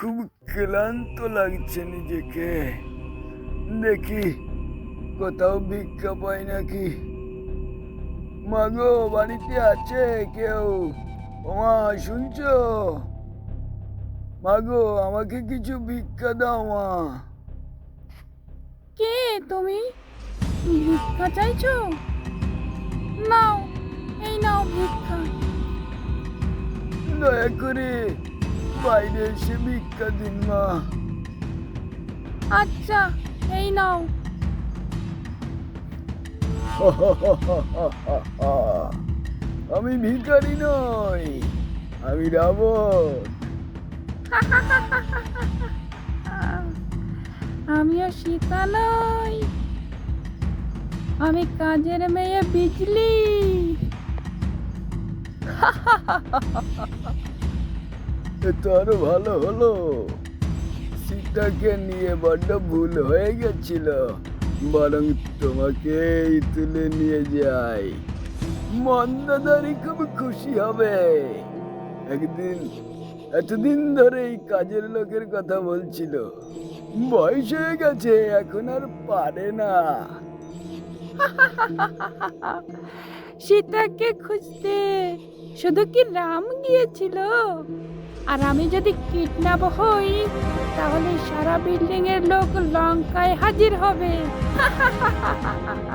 খুব ক্লান্ত লাগছে নিজেকে। দেখি কোথাও ভিক্ষা পাই নাকি? মাগো বাড়িতে আছে কেউ? ওমা শুনছ? মাগো আমাকে কিছু ভিক্ষা দাও মা। কে তুমি? ভিক্ষা চাইছো? নাও এই নাও ভিক্ষা। দয়া করে বাইরে এসে ভিক্ষা দিন মা। আচ্ছা এই নাও। আমি ভিখারি নই আমি রাবণ। আমিও সীতা নই। আমি কাজের মেয়ে বিজলি। তো আরও ভালো হলো। সীতাকে নিয়ে বড্ড ভুল হয়ে গেছিল। বরং তোমাকেই তুলে নিয়ে যাই। মন্দাদারি খুব খুশি হবে। একদিন, এতদিন ধরে এই কাজের লোকের কথা বলছিল। বয়স হয়ে গেছে, এখন আর পারে না। সীতাকে খুঁজতে শুধু কি রাম গিয়েছিল? আর আমি যদি কিডন্যাপ হই তাহলে সারা বিল্ডিং এর লোক লঙ্কায় হাজির হবে।